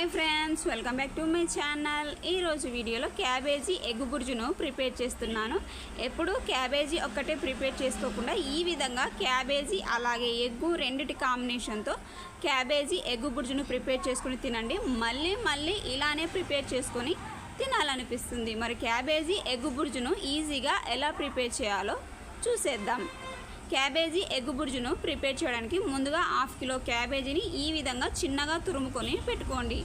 Hi friends welcome back to my channel. ఈరోజు వీడియోలో cabbage egg బుర్జును prepare చేస్తున్నాను. ఎప్పుడు క్యాబేజీ ఒక్కటే ప్రిపేర్ చేసుకోకుండా ఈ విధంగా క్యాబేజీ అలాగే ఎగ్గు రెండిటి కాంబినేషన్తో క్యాబేజీ ఎగ్ బుర్జును ప్రిపేర్ చేసుకుని తినండి. మళ్ళీ మళ్ళీ ఇలానే ప్రిపేర్ చేసుకొని తినాలనిపిస్తుంది. మరి క్యాబేజీ ఎగ్ బుర్జును ఈజీగా ఎలా ప్రిపేర్ చేయాలో చూసేద్దాం. క్యాబేజీ ఎగ్గు బుర్జును ప్రిపేర్ చేయడానికి ముందుగా హాఫ్ కిలో క్యాబేజీని ఈ విధంగా చిన్నగా తురుముకొని పెట్టుకోండి.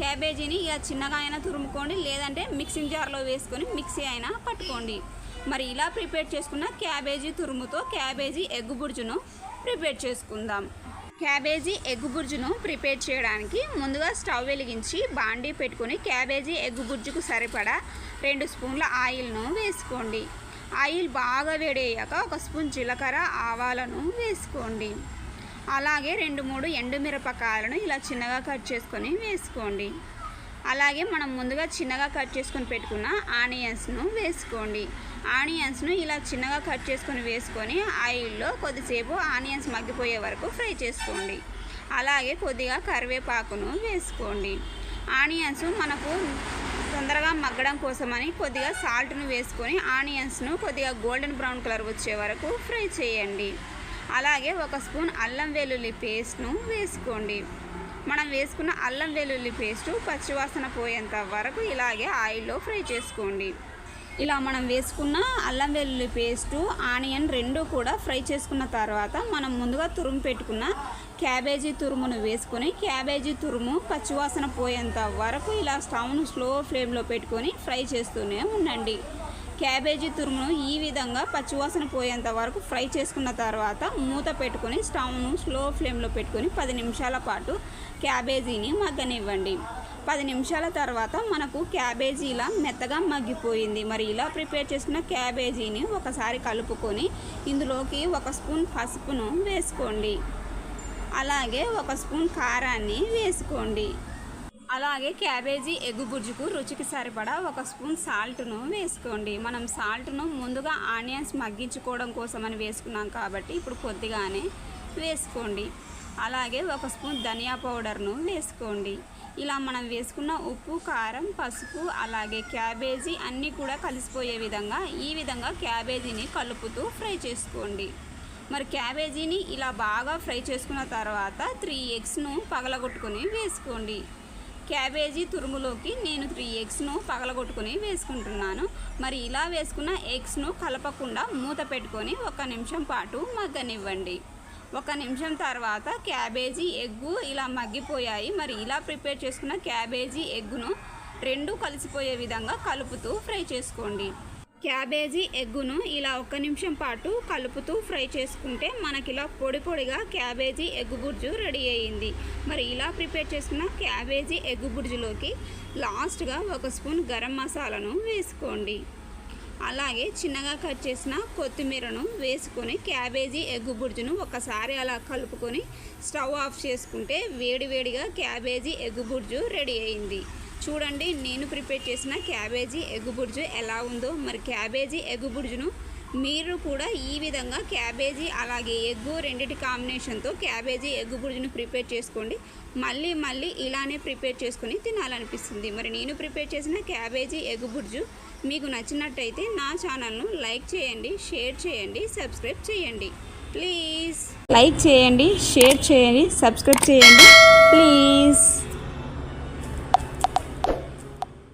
క్యాబేజీని ఇక చిన్నగా అయినా తురుముకోండి లేదంటే మిక్సింగ్ జార్లో వేసుకొని మిక్సీ అయినా పట్టుకోండి. మరి ఇలా ప్రిపేర్ చేసుకున్న క్యాబేజీ తురుముతో క్యాబేజీ ఎగ్గు బుర్జును ప్రిపేర్ చేసుకుందాం. క్యాబేజీ ఎగ్గు బుర్జును ప్రిపేర్ చేయడానికి ముందుగా స్టవ్ వెలిగించి బాండీ పెట్టుకొని క్యాబేజీ ఎగ్గు బుర్జుకు సరిపడా రెండు స్పూన్ల ఆయిల్ను వేసుకోండి. ఆయిల్ బాగా వేడయ్యాక ఒక స్పూన్ జీలకర్ర ఆవాలను వేసుకోండి. అలాగే రెండు మూడు ఎండుమిరపకాయలను ఇలా చిన్నగా కట్ చేసుకొని వేసుకోండి. అలాగే మనం ముందుగా చిన్నగా కట్ చేసుకొని పెట్టుకున్న ఆనియన్స్ను వేసుకోండి. ఆనియన్స్ను ఇలా చిన్నగా కట్ చేసుకొని వేసుకొని ఆయిల్లో కొద్దిసేపు ఆనియన్స్ మగ్గిపోయే వరకు ఫ్రై చేసుకోండి. అలాగే కొద్దిగా కరివేపాకును వేసుకోండి. ఆనియన్స్ మనకు తొందరగా మగ్గడం కోసమని కొద్దిగా సాల్ట్ను వేసుకొని ఆనియన్స్ను కొద్దిగా గోల్డెన్ బ్రౌన్ కలర్ వచ్చే వరకు ఫ్రై చేయండి. అలాగే ఒక స్పూన్ అల్లం వెల్లుల్లి పేస్ట్ను వేసుకోండి. మనం వేసుకున్న అల్లం వెల్లుల్లి పేస్టు పచ్చివాసన పోయేంత వరకు ఇలాగే ఆయిల్లో ఫ్రై చేసుకోండి. ఇలా మనం వేసుకున్న అల్లం వెల్లుల్లి పేస్టు ఆనియన్ రెండు కూడా ఫ్రై చేసుకున్న తర్వాత మనం ముందుగా తురుము పెట్టుకున్న క్యాబేజీ తురుమును వేసుకొని క్యాబేజీ తురుము పచ్చివాసన పోయేంత వరకు ఇలా స్టవ్ను స్లో ఫ్లేమ్లో పెట్టుకొని ఫ్రై చేస్తూనే ఉండండి. క్యాబేజీ తురుమును ఈ విధంగా పచ్చివాసన పోయేంత వరకు ఫ్రై చేసుకున్న తర్వాత మూత పెట్టుకొని స్టవ్ను స్లో ఫ్లేమ్లో పెట్టుకొని పది నిమిషాల పాటు క్యాబేజీని మగ్గనివ్వండి. పది నిమిషాల తర్వాత మనకు క్యాబేజీ ఇలా మెత్తగా మగ్గిపోయింది. మరి ఇలా ప్రిపేర్ చేసుకున్న క్యాబేజీని ఒకసారి కలుపుకొని ఇందులోకి ఒక స్పూన్ పసుపును వేసుకోండి. అలాగే ఒక స్పూన్ కారాన్ని వేసుకోండి. అలాగే క్యాబేజీ ఎగ్గు బుజ్జుకు రుచికి సరిపడా ఒక స్పూన్ సాల్ట్ను వేసుకోండి. మనం సాల్ట్ను ముందుగా ఆనియన్స్ మగ్గించుకోవడం కోసమని వేసుకున్నాం కాబట్టి ఇప్పుడు కొద్దిగానే వేసుకోండి. అలాగే ఒక స్పూన్ ధనియా పౌడర్ను వేసుకోండి. ఇలా మనం వేసుకున్న ఉప్పు కారం పసుపు అలాగే క్యాబేజీ అన్నీ కూడా కలిసిపోయే విధంగా ఈ విధంగా క్యాబేజీని కలుపుతూ ఫ్రై చేసుకోండి. మరి క్యాబేజీని ఇలా బాగా ఫ్రై చేసుకున్న తర్వాత త్రీ ఎగ్స్ను పగలగొట్టుకొని వేసుకోండి. క్యాబేజీ తురుములోకి నేను త్రీ ఎగ్స్ను పగలగొట్టుకుని వేసుకుంటున్నాను. మరి ఇలా వేసుకున్న ఎగ్స్ను కలపకుండా మూత పెట్టుకొని ఒక నిమిషం పాటు మగ్గనివ్వండి. ఒక నిమిషం తర్వాత క్యాబేజీ ఎగ్గు ఇలా మగ్గిపోయాయి. మరి ఇలా ప్రిపేర్ చేసుకున్న క్యాబేజీ ఎగ్గును రెండు కలిసిపోయే విధంగా కలుపుతూ ఫ్రై చేసుకోండి. క్యాబేజీ ఎగ్గును ఇలా ఒక నిమిషం పాటు కలుపుతూ ఫ్రై చేసుకుంటే మనకి ఇలా పొడి పొడిగా క్యాబేజీ ఎగ్గు బుర్జు రెడీ అయ్యింది. మరి ఇలా ప్రిపేర్ చేసుకున్న క్యాబేజీ ఎగ్గు బుర్జులోకి లాస్ట్గా ఒక స్పూన్ గరం మసాలాను వేసుకోండి. అలాగే చిన్నగా కట్ చేసిన కొత్తిమీరను వేసుకొని క్యాబేజీ ఎగ్గు బుర్జును ఒకసారి అలా కలుపుకొని స్టవ్ ఆఫ్ చేసుకుంటే వేడివేడిగా క్యాబేజీ ఎగ్గు బుర్జు రెడీ అయింది చూడండి నేను ప్రిపేర్ చేసిన క్యాబేజీ ఎగ్గుబుర్జు ఎలా ఉందో. మరి క్యాబేజీ ఎగ్గుబుర్జును మీరు కూడా ఈ విధంగా క్యాబేజీ అలాగే ఎగ్గు రెండిటి కాంబినేషన్తో క్యాబేజీ ఎగ్గు బుర్జును ప్రిపేర్ చేసుకోండి. మళ్ళీ మళ్ళీ ఇలానే ప్రిపేర్ చేసుకుని తినాలనిపిస్తుంది. మరి నేను ప్రిపేర్ చేసిన క్యాబేజీ ఎగ్గు బుర్జు మీకు నచ్చినట్టయితే నా ఛానల్ను లైక్ చేయండి షేర్ చేయండి సబ్స్క్రైబ్ చేయండి. ప్లీజ్. లైక్ చేయండి షేర్ చేయండి సబ్స్క్రైబ్ చేయండి. ప్లీజ్.